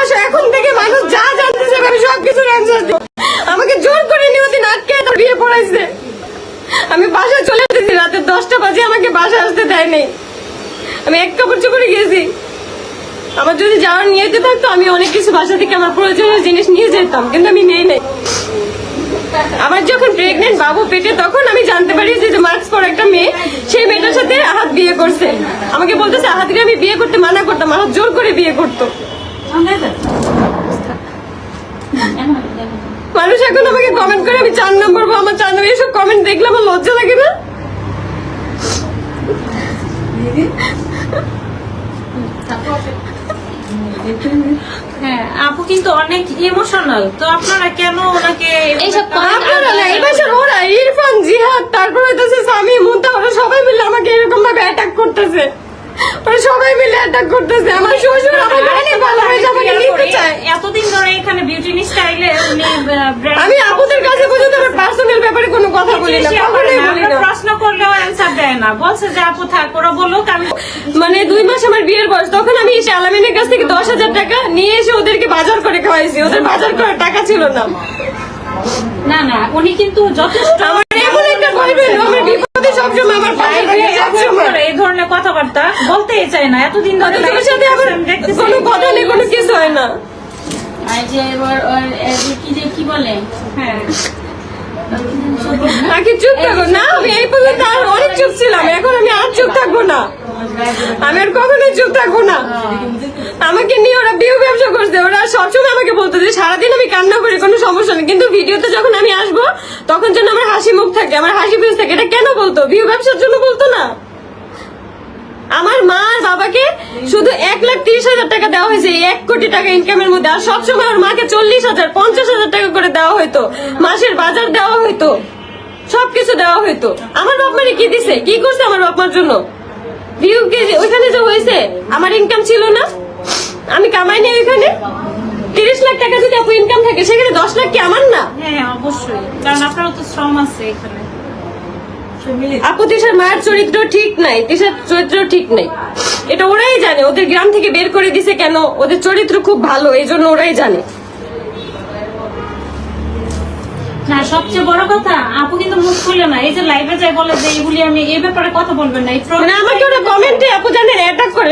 আসে, এখন থেকে মানুষ যা আমাকে জোর করে পড়াইছে। আমি চলে দশটা বাজে আমাকে আসতে দেয় নেই। আমি এক কাপড় চোপড়ে আমার যদি যাওয়ার নিয়ে যেতাম তো আমি অনেক কিছু বাসা থেকে আমার প্রয়োজনীয় জিনিস নিয়ে যেতাম, কিন্তু আমি নেই নাই। আমার যখন প্রেগনেন্ট বাবু পেটে, তখন আমি জানতে পারি যে মাস্ক পর একটা মেয়ে, সেই মেয়েটার সাথে আহাত বিয়ে করছে। আমাকে বলতেছে আহাতকে আমি বিয়ে করতে মানা করতাম, আহাত জোর করে বিয়ে করতো। মানুষ এখন আমাকে কমেন্ট করে, আমি চার নম্বর আমার চার নম্বর এসব কমেন্ট দেখলে আমার লজ্জা লাগে না হ্যাঁ আপু কিন্তু অনেক ইমোশনাল তো আপনারা কেন ওনাকে এইসব আপনারা না? এই বছর ওরা ইরফান জিহাদ তো হইতেছে স্বামী মুন্তা ওরা সবাই মিলে আমাকে এরকম ভাবে অ্যাটাক করতেছে। সবাই মিলে অ্যাটাক করতেছে আমার শ্বশুর আমার ভালোবাসে আমাকে নিতে চায় এতদিন ধরে এখানে বিউটি স্টাইলে উনি আমি আপুদের কাছে পর্যন্ত আমার পার্সোনাল ব্যাপারে কোনো কথা বলি না কখনোই বলি না। প্রশ্ন করলেও অ্যান্সার দেয় না। বলছে যে আপু থাক ওরা বলুক আমি মানে দুই মাস আমার বিয়ের বয়স তখন আমি এসে আলামিনের কাছ থেকে দশ হাজার টাকা নিয়ে এসে ওদেরকে বাজার করে খাওয়াইছি ওদের বাজার করার টাকা ছিল না। না না উনি কিন্তু যথেষ্ট আমার এমন একটা বয়ফ্রেন্ড আমার বিপদে সবসময় আমার পাশে থাকে এই ধরনের কথাবার্তা বলতেই চায় না এতদিন ধরে তোমার সাথে আমার কোনো কথা নেই কোনো কিছু হয় না। আই যে এবার কি যে কি বলে? হ্যাঁ। আগে চুপ থাকো? না, আমি এই পর্যন্ত আর অনেক চুপ ছিলাম। এখন আমি আর চুপ থাকব না। আমি আর কখনোই চুপ থাকব না। আমাকে নিয়ে ওরা বিয়ে ব্যবসা করছে। ওরা সবসময় আমাকে বলতো যে, সারাদিন আমি কান্না করি, কোনো সমস্যা নেই। কিন্তু ভিডিওতে যখন আমি আসব, তখন যেন আমার হাসি মুখ থাকে, আমার হাসি ফেস থাকে। এটা কেন বলতো? বিয়ে ব্যবসার জন্য বলতো না? আমার মা আর বাবাকে শুধু এক লাখ তিরিশ হাজার টাকা দেওয়া হয়েছে এক কোটি টাকা ইনকামের মধ্যে। আর সবসময় ওর মাকে চল্লিশ হাজার, পঞ্চাশ হাজার টাকা করে দেওয়া হইতো। মাসের বাজার দেওয়া হইতো। সবকিছু দেওয়া হইতো। আমার বাপ মানে কি দিছে? কি করছে আমার বাপ মার জন্য? ওইখানে যে হয়েছে, আমার ইনকাম ছিল না। আমি কামাই নি ওইখানে। তিরিশ লাখ টাকা যদি আপু ইনকাম থাকে, সেখানে দশ লাখ কি আমার না? হ্যাঁ অবশ্যই। কারণ আপনারও তো শ্রম আছে এখানে। আপু তিশার মায়ের চরিত্র ঠিক নাই তিশার চরিত্র ঠিক নাই। এটা ওরাই জানে ওদের গ্রাম থেকে বের করে দিছে কেন? ওদের চরিত্র খুব ভালো এই জন্য ওরাই জানে। না সবচেয়ে বড় কথা আপু কিন্তু মুখ খুলে না। এই যে লাইভে যাই বলে যে এইগুলি আমি এই ব্যাপারে কথা বলবেন না মানে আমাকে ওরা কমেন্টে আপু জানেন অ্যাটাক করে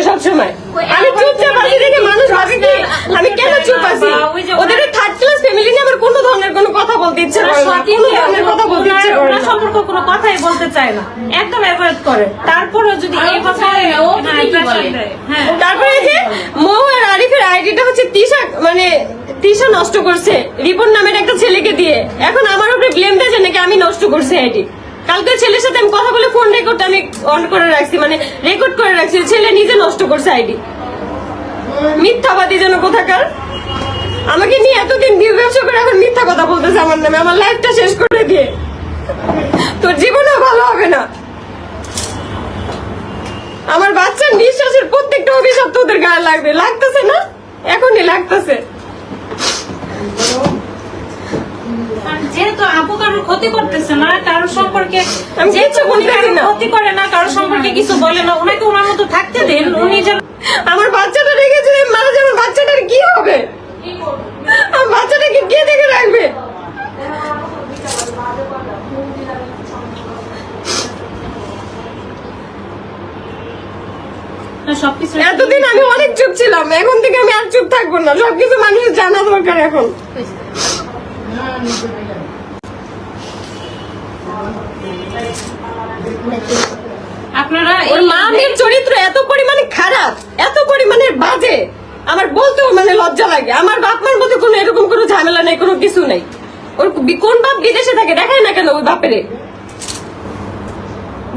আমি চুপচাপ আছি দেখে মানুষ ভাবে কি আমি কেন চুপ আছি? ওদের থার্ড ক্লাস ফ্যামিলি নিয়ে আমার কোনো ধরনের কোনো কথা বলতে ইচ্ছে করে না। কোনো কথা বলতে ইচ্ছে করে না। সম্পর্ক কোনো কথাই বলতে চায় না। একদম অ্যাভয়েড করে। তারপরে যদি এই কথা ও হ্যাঁ। হ্যাঁ। তারপরে যে মৌ আর আরিফের আইডিটা হচ্ছে তিশা মানে তিশা নষ্ট করছে। রিপন নামের একটা ছেলেকে দিয়ে। এখন আমার উপরে ব্লেম দিয়েছে নাকি আমি নষ্ট করছি আইডি। কালকে ছেলের সাথে আমি কথা বলে ফোন রেকর্ড আমি অন করে রাখছি মানে রেকর্ড করে রাখছি ছেলে নিজে নষ্ট করছে আইডি। মিথ্যাবাদী যেন কোথাকার। আমাকে নিয়ে এতদিন ভিউ ব্যবসা করে এখন মিথ্যা কথা বলতেছে আমার নামে আমার লাইফটা শেষ করে দিয়ে তোর জীবনও ভালো হবে না। আমার বাচ্চার নিঃশ্বাসের প্রত্যেকটা অভিশাপ তোদের গায়ে লাগবে। লাগতেছে না? এখনই লাগতেছে। আর যেহেতু আপু কারোর ক্ষতি করতেছে না কারোর সম্পর্কে। ক্ষতি করে না কারোর সম্পর্কে কিছু বলে না ওনাকে ওনার মতো থাকতে দেন উনি আমার বাচ্চাটা রেখে যদি মারা যাবে বাচ্চাটার কি হবে? বাচ্চাটাকে কে দেখে রাখবে? এতদিন আমি অনেক চুপ ছিলাম এখন থেকে আমি আর চুপ থাকব না। সবকিছু মানুষের জানা দরকার এখন। আপনারা ওর মা মেয়ের চরিত্র এত পরিমাণে খারাপ এত পরিমাণে বাজে। আমার বলতেও মানে লজ্জা লাগে। আমার বাপ মার মধ্যে কোনো এরকম কোনো ঝামেলা নেই কোনো কিছু নেই। ওর কোন বাপ বিদেশে থাকে দেখায় না কেন ওই বাপেরে?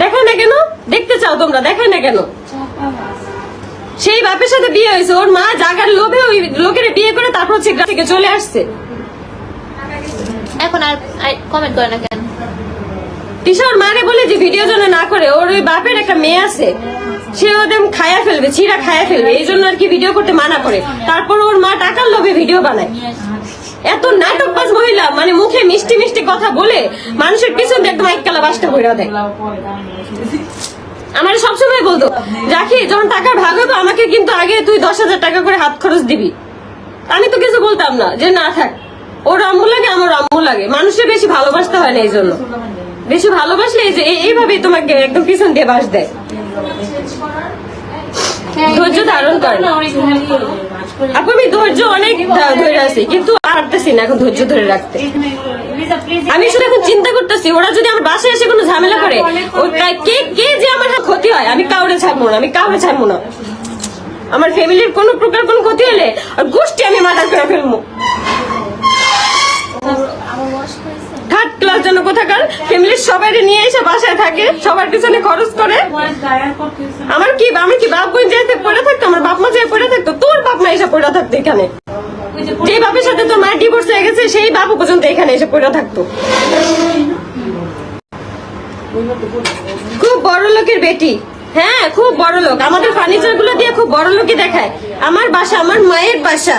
দেখায় না কেন? দেখতে চাও তোমরা দেখায় না কেন? সেই বাপের সাথে বিয়ে হয়েছে ওর মা জাগার লোভে ওই লোকের বিয়ে করে তারপর হচ্ছে থেকে চলে আসছে। এখন আর কমেন্ট করে না কেন? তিশা ওর মারে বলে যে ভিডিও যেন না করে ওর ওই বাপের একটা মেয়ে আছে। সে ওদের খায়া ফেলবে, ছিঁড়া খায়া ফেলবে, এই জন্য আর কি ভিডিও করতে মানা করে। তারপর ওর মা টাকার লোভে ভিডিও বানায়। এত মহিলা মানে মুখে মিষ্টি মিষ্টি কথা বলে মানুষের পিছন একদম এক বাসটা দেয়। আমার সবসময় বলতো, রাখি, যখন টাকার ভাগ হবে আমাকে কিন্তু আগে তুই দশ হাজার টাকা করে হাত খরচ দিবি। আমি তো কিছু বলতাম না, যে না থাক, ওর আম্মু লাগে, আমার আম্মু লাগে। মানুষের বেশি ভালোবাসতে হয় না এই জন্য। বেশি ভালোবাসলে এই যে এইভাবেই তোমাকে একদম পিছন দিয়ে বাস দেয়। ধৈর্য ধারণ। আপু, আমি ধৈর্য অনেক ধরে আছি, কিন্তু পারতেছি না এখন ধৈর্য ধরে রাখতে। আমি শুধু এখন চিন্তা করতেছি, ওরা যদি আমার বাসায় এসে কোনো ঝামেলা করে কে কে যে আমার ক্ষতি হয়, আমি কাউরে ছাড়বো না, আমি কাউরে ছাড়বো না। আমার ফ্যামিলির কোনো প্রকার কোনো ক্ষতি হলে আর গোষ্ঠী আমি মার্ডার করে ফেলব। থার্ড ক্লাস জন্য কোথাকার? ফ্যামিলির সবাই নিয়ে এসে বাসায় থাকে, সবার পিছনে খরচ করে। আমার কি, আমি কি বাপ বোন যেতে পড়ে থাকতো, আমার বাপ মা যেয়ে পড়ে থাকতো, তোর বাপ মা এসে পড়ে থাকতো এখানে? যে বাপের সাথে তোর মায়ের ডিভোর্স হয়ে গেছে, সেই বাপু পর্যন্ত এখানে এসে পড়ে থাকতো। খুব বড় লোকের বেটি। হ্যাঁ খুব বড় লোক। আমাদের ফার্নিচারগুলো দিয়ে খুব বড় লোকই দেখায়। আমার বাসা, আমার মায়ের বাসা।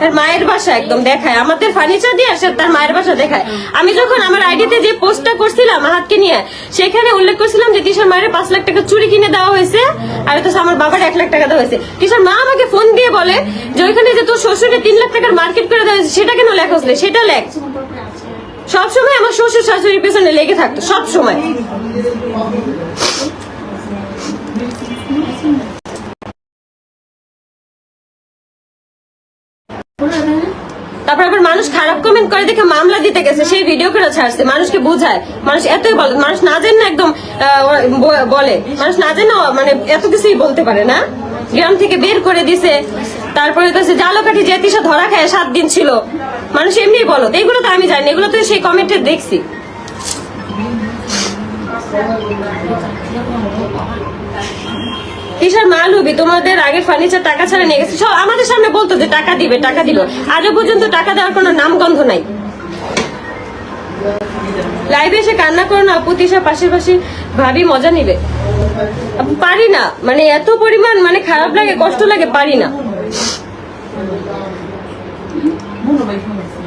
তার মায়ের বাসা একদম দেখায়। আমাদের ফার্নিচার দিয়ে আসে তার মায়ের বাসা দেখায়। আমি যখন আমার আইডিতে যে পোস্টটা করছিলাম হাতকে নিয়ে, সেখানে উল্লেখ করছিলাম যে তিশার মায়ের পাঁচ লাখ টাকা চুরি কিনে দেওয়া হয়েছে, আর তো আমার বাবার এক লাখ টাকা দেওয়া হয়েছে। তিশার মা আমাকে ফোন দিয়ে বলে যে ওইখানে যে তোর শ্বশুরকে তিন লাখ টাকার মার্কেট করে দেওয়া হয়েছে, সেটা কেন লেখা হয়েছিল সেটা লেখ। সব সময় আমার শ্বশুর শাশুড়ির পেছনে লেগে থাকতো, সব তারপর আবার মানুষ খারাপ কমেন্ট করে দেখে মামলা দিতে গেছে, সেই ভিডিও করে ছাড়ছে? মানুষকে বোঝায়। মানুষ এতই বলে, মানুষ না জেন না একদম বলে। মানুষ না জেনে মানে এত কিছুই বলতে পারে না। গ্রাম থেকে বের করে দিছে। তারপরে তো জালকাঠি যে তিসা ধরা খায়, সাত দিন ছিল। মানুষ এমনি বলো এগুলো তো আমি জানি এগুলো তো সেই কমেন্টে দেখছি। কিসের মাল হবি, তোমাদের আগে ফার্নিচার টাকা ছাড়া নিয়ে গেছে। সব আমাদের সামনে বলতো যে টাকা দিবে টাকা দিবে। আজও পর্যন্ত টাকা দেওয়ার কোনো নামগন্ধ নাই। লাইভে এসে কান্না করো না, আপু তিশা পাশে পাশে ভাবি মজা নিবে। পারি না মানে এত পরিমাণ মানে খারাপ লাগে, কষ্ট লাগে, পারি না।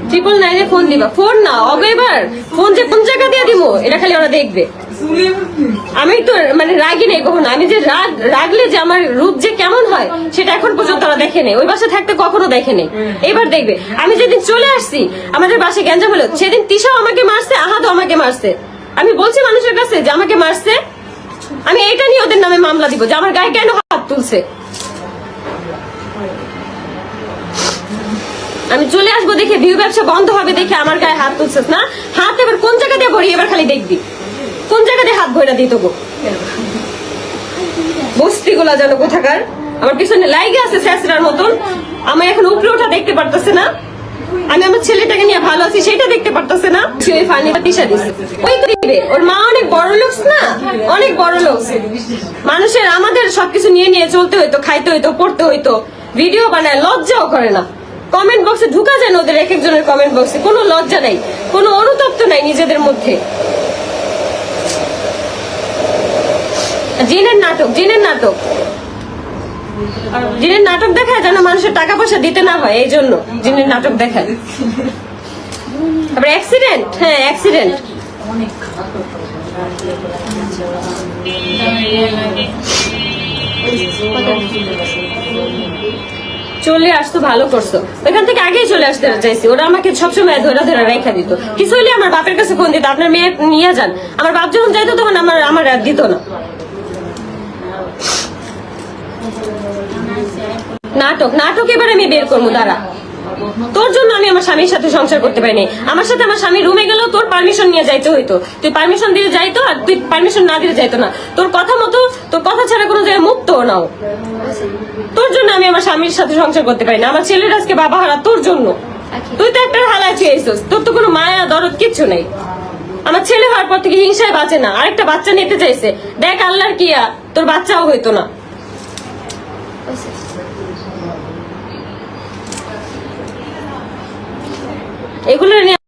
ট্রিপল নাইনে ফোন দিবা। ফোন না অবে এবার। ফোন যে কোন জায়গা দিয়ে দিব এটা খালি ওরা দেখবে। আমি তো মানে রাগি নেই কখনো। আমি যে রাগ, রাগলে যে আমার রূপ যে কেমন হয়, সেটা এখন পর্যন্ত তারা দেখে নেই। ওই বাসে থাকতে কখনো দেখে নেই। এবার দেখবে। আমি যেদিন চলে আসছি, আমাদের বাসে গ্যাঞ্জাম হলো, সেদিন তিশাও আমাকে মারছে, আহাদও আমাকে মারছে। আমি বলছি মানুষের কাছে যে, আমাকে মারছে। আমি এটা নিয়ে ওদের নামে মামলা দিব, যে আমার গায়ে কেন হাত তুলছে? আমি চলে আসব দেখে ভিউ ব্যবসা বন্ধ হবে দেখে আমার গায়ে হাত তুলছিস না? হাত এবার কোন জায়গা দিয়ে ভরি? এবার খালি দেখবি। কোন জায়গা দিয়ে হাত ভরে দিয়ে গো বস্তি গুলা যেন কোথাকার। আমার পিছনে লাইগে আছে স্যাসরার মতন। আমি এখন উপরে ওঠা দেখতে পারতেছে না। আমি আমার ছেলেটাকে নিয়ে ভালো আছি, সেটা দেখতে পারতেছে না। সে ওই ফানিটা তিসা দিছে। ওই দিবে। ওর মা অনেক বড় লোক না? অনেক বড় লোক। মানুষের আমাদের সবকিছু নিয়ে নিয়ে চলতে হইতো, খাইতে হইতো, পড়তে হইতো। ভিডিও বানায়, লজ্জাও করে না। কমেন্ট বক্সে ঢুকা যায় ওদের এক একজনের কমেন্ট বক্সে কোনো লজ্জা নাই, কোনো অনুতপ্ত নাই নিজেদের মধ্যে। জিনের নাটক জিনের নাটক। জিনের নাটক দেখায় যেন মানুষের টাকা পয়সা দিতে না হয়, এই জন্য জিনের নাটক দেখায়। তারপরে অ্যাক্সিডেন্ট হ্যাঁ অ্যাক্সিডেন্ট চলে আসতো, ভালো করছ ওইখান থেকে আগেই চলে আসতে চাইছি। ওরা আমাকে সবসময় ধরে ধরে রেখা দিত। কিছু হলে আমার বাপের কাছে ফোন দিত, আপনার মেয়ে নিয়ে যান। আমার বাপ যখন যাইতো তখন আমার আমার আর দিত না। নাটক নাটক এবার আমি বের করব, দাঁড়া। তোর জন্য আমি আমার স্বামীর সাথে সংসার করতে পারিনি। আমার সাথে আমার স্বামী রুমে গেলেও তোর পারমিশন নিয়ে যাইতে হইতো। তুই পারমিশন দিয়ে যাইতো আর তুই পারমিশন না দিলে যাইতো না। তোর কথা মতো, তোর কথা ছাড়া কোনো জায়গায় মুক্ত নাও। তোর জন্য আমি আমার স্বামীর সাথে সংসার করতে পারি না আমার ছেলের আজকে বাবা হারা তোর জন্য। তুই তো একটা হালায় খেয়েছিস তোর তো কোনো মায়া, দরদ কিচ্ছু নেই। আমার ছেলে হওয়ার পর থেকে হিংসায় বাঁচে না। আরেকটা বাচ্চা নিতে চাইছে। দেখ আল্লাহর কিয়া, তোর বাচ্চাও হইতো না। এগুলো নিয়ে